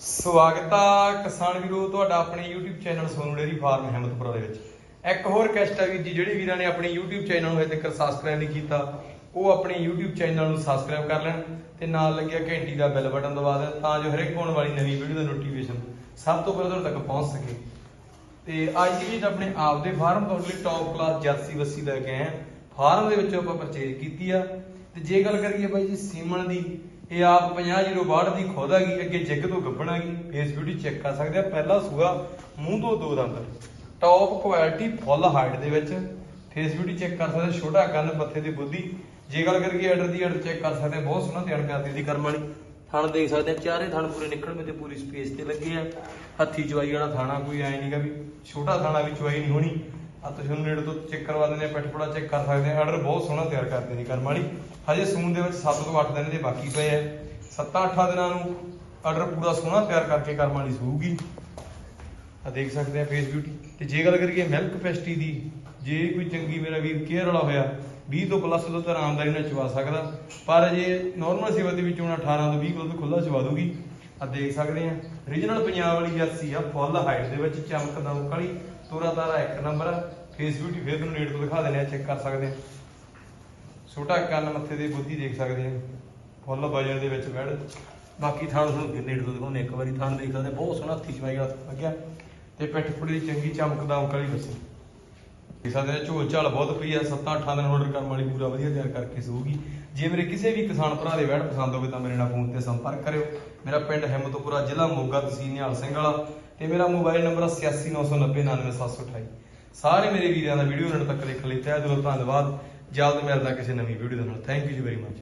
ਸਵਾਗਤ ਆ ਕਿਸਾਨ ਵੀਰੋ, ਤੁਹਾਡਾ ਆਪਣੇ YouTube channel Sonu dairy farm Himmatpura ਦੇ ਵਿੱਚ। ਇੱਕ ਹੋਰ ਕੈਸਟ ਆ ਵੀਰ ਜੀ, ਜਿਹੜੇ ਵੀਰਾਂ ਨੇ ਆਪਣੇ YouTube ਚੈਨਲ ਨੂੰ ਅਜੇ ਤੱਕ ਸਬਸਕ੍ਰਾਈਬ ਨਹੀਂ ਕੀਤਾ, ਉਹ ਆਪਣੇ YouTube ਚੈਨਲ ਨੂੰ ਸਬਸਕ੍ਰਾਈਬ ਕਰ ਲੈਣ ਤੇ ਨਾਲ ਲੱਗਿਆ ਘੰਟੀ ਦਾ ਬੈਲ ਬਟਨ ਦਬਾ ਦੇਣ, ਤਾਂ ਜੋ ਹਰੇਕ ਆਉਣ ਵਾਲੀ ਨਵੀਂ ਵੀਡੀਓ ਦਾ ਨੋਟੀਫਿਕੇਸ਼ਨ ਸਭ ਤੋਂ ਪਹਿਲਾਂ ਤੁਹਾਡੇ ਤੱਕ ਪਹੁੰਚ ਸਕੇ। ਤੇ ਅੱਜ ਵੀ ਆਪਣੇ ਆਪ ਦੇ ਫਾਰਮ, ਤੁਹਾਡੇ ਲਈ ਟੌਪ ਕਲਾਸ ਜਰਸੀ ਵੱਸੀ ਲੈ ਕੇ ਆਏ ਆ ਫਾਰਮ ਦੇ ਵਿੱਚੋਂ ਆਪਾਂ ਪਰਚੇਜ ਕੀਤੀ ਆ। ਤੇ ਜੇ ਗੱਲ ਕਰੀਏ ਬਾਈ ਜੀ ਸੀਮਨ ਦੀ, ਇਹ ਆਪ 5062 ਦੀ ਖੁਦ ਹੈਗੀ ਅੱਗੇ ਜਿੱਗ ਤੋਂ ਗੱਬਣ ਹੈਗੀ ਫੇਸ ਬਿਊਟੀ ਚੈੱਕ ਕਰ ਸਕਦੇ ਆ, ਪਹਿਲਾ ਸੂਆ ਮੂੰਹ ਤੋਂ ਦੋ ਦੰਦ। ਟੌਪ ਕੁਆਲਿਟੀ ਫੁੱਲ ਹਾਈਟ ਦੇ ਵਿੱਚ ਫੇਸ ਬਿਊਟੀ ਚੈੱਕ ਕਰ ਸਕਦੇ ਛੋਟਾ ਕੰਨ ਮੱਥੇ ਦੀ ਬੁੱਧੀ। ਜੇ ਗੱਲ ਕਰੀਏ ਆਰਡਰ ਦੀ ਆਰਡਰ ਚੈੱਕ ਕਰ ਸਕਦੇ ਬਹੁਤ ਸੋਹਣਾ ਤਿਆਰ ਕਰਦੀ ਦੀ ਕਰਮ ਵਾਲੀ। ਥਣ ਦੇਖ ਸਕਦੇ ਆ, ਚਾਰੇ ਥਣ ਪੂਰੇ ਨਿਕਲਵੇਂ ਤੇ ਪੂਰੀ ਸਪੇਸ ਤੇ ਲੱਗੇ ਆ। ਹੱਥੀ ਚਵਾਈ ਵਾਲਾ ਥਾਣਾ ਕੋਈ ਐ ਨਹੀਂਗਾ ਵੀ, ਛੋਟਾ ਥਾਣਾ ਵੀ ਚਵਾਈ ਨਹੀਂ ਹੋਣੀ। ਆ ਤੁਸੀਂ ਉਹਨੂੰ ਨੇੜੇ ਤੋਂ ਚੈੱਕ ਕਰਵਾ ਦਿੰਦੇ ਆ ਪਿੱਠ ਚੈੱਕ ਕਰ ਸਕਦੇ ਆ। ਆਰਡਰ ਬਹੁਤ ਸੋਹਣਾ ਤਿਆਰ ਕਰਦੇ ਦੀ ਕਰਮ ਵਾਲੀ। ਹਜੇ ਸੂਨ ਦੇ ਵਿੱਚ 7 ਤੋਂ 8 ਦਿਨ ਦੇ ਬਾਕੀ ਪਏ ਆ। 7-8 ਦਿਨਾਂ ਨੂੰ ਆਰਡਰ ਪੂਰਾ ਸੋਹਣਾ ਤਿਆਰ ਕਰਕੇ ਕਰਮ ਵਾਲੀ ਸੂਗੀ ਆ ਦੇਖ ਸਕਦੇ ਆ ਫੇਸ ਬਿਊਟੀ ਤੇ ਜੇ ਗੱਲ ਕਰੀਏ ਮਿਲਕ ਪੈਸਟੀ ਦੀ, ਜੇ ਕੋਈ ਚੰਗੀ ਮੇਰਾ ਵੀਰ ਕੇਅਰ ਵਾਲਾ ਹੋਇਆ 20 ਤੋਂ ਪਲੱਸ ਤੋਂ ਤਾਂ ਆਰਾਮਦਾਰੀ ਨਾਲ ਚਵਾ ਸਕਦਾ। ਪਰ ਜੇ ਨਾਰਮਲ ਸੇਵਾ ਦੇ ਵਿੱਚ ਹੁਣ 18 ਤੋਂ 20 ਕਿਲੋ ਤੋਂ ਖੁੱਲਾ ਚਵਾ ਦੂਗੀ ਆ ਦੇਖ ਸਕਦੇ ਆ। ਰੀਜਨਲ ਪੰਜਾਬ ਵਾਲੀ ਜਰਸੀ ਆ ਫੁੱਲ ਹਾਈਟ ਦੇ ਵਿੱਚ ਚਮਕ ਦਮਕ ਤੋਰਾ ਤਾਰਾ ਇੱਕ ਨੰਬਰ ਫੇਸ ਬਿਊਟੀ ਫੇਰ ਤੁਹਾਨੂੰ ਨੇੜ ਤੋਂ ਦਿਖਾ ਦਿੰਦੇ ਆ ਚੈੱਕ ਕਰ ਸਕਦੇ ਆ। ਛੋਟਾ ਕੰਨ ਮੱਥੇ ਦੀ ਬੁੱਧੀ ਦੇਖ ਸਕਦੇ ਆ। ਫੁੱਲ ਵਜਨ ਦੇ ਵਿੱਚ ਬੈੜ ਬਾਕੀ ਥਾਣ ਤੁਹਾਨੂੰ ਫਿਰ ਤੋਂ ਦਿਖਾਉਂਦੇ ਇੱਕ ਵਾਰੀ ਥਾਣ ਦੇਖ ਸਕਦੇ ਬਹੁਤ ਸੋਹਣਾ ਹੱਥੀ ਚਵਾਈ ਵਾਲਾ ਲੱਗਿਆ ਤੇ ਪਿੱਠ ਪੁੜੀ ਚੰਗੀ ਚਮਕਦਾ ਦਮਕ ਵਾਲੀ ਬੱਸੀ ਦੇਖ ਸਕਦੇ ਝੋਲ ਝਾਲ ਬਹੁਤ ਪਈ ਆ 7-8 ਦਿਨ ਆਰਡਰ ਕਰਨ ਵਾਲੀ ਪੂਰਾ ਵਧੀਆ ਤਿਆਰ ਕਰਕੇ ਸੂਗੀ ਜੇ ਮੇਰੇ ਕਿਸੇ ਵੀ ਕਿਸਾਨ ਭਰਾ ਦੇ ਵੈੜ ਪਸੰਦ ਹੋਵੇ ਤਾਂ ਮੇਰੇ ਨਾਲ ਫੋਨ ਤੇ ਸੰਪਰਕ ਕਰਿਓ। ਮੇਰਾ ਪਿੰਡ ਹਿੰਮਤਪੁਰਾ ਜ਼ਿਲ੍ਹਾ ਮੋਗਾ ਤਹਿਸੀਲ ਨਿਹਾਲ ਸਿੰਘ ਵਾਲਾ ਤੇ ਮੇਰਾ ਮੋਬਾਈਲ ਨੰਬਰ 8699099728 ਸਾਰੇ ਮੇਰੇ ਵੀਰਾਂ ਦਾ ਵੀਡੀਓ ਇਹਨਾਂ ਤੱਕ ਦੇਖਣ ਲਈ ਤਹਿ ਦਿਲੋਂ ਧੰਨਵਾਦ। ਜਲਦ ਮਿਲਦਾ ਕਿਸੇ ਨਵੀਂ ਵੀਡੀਓ ਦੇ ਨਾਲ। Thank you ji very much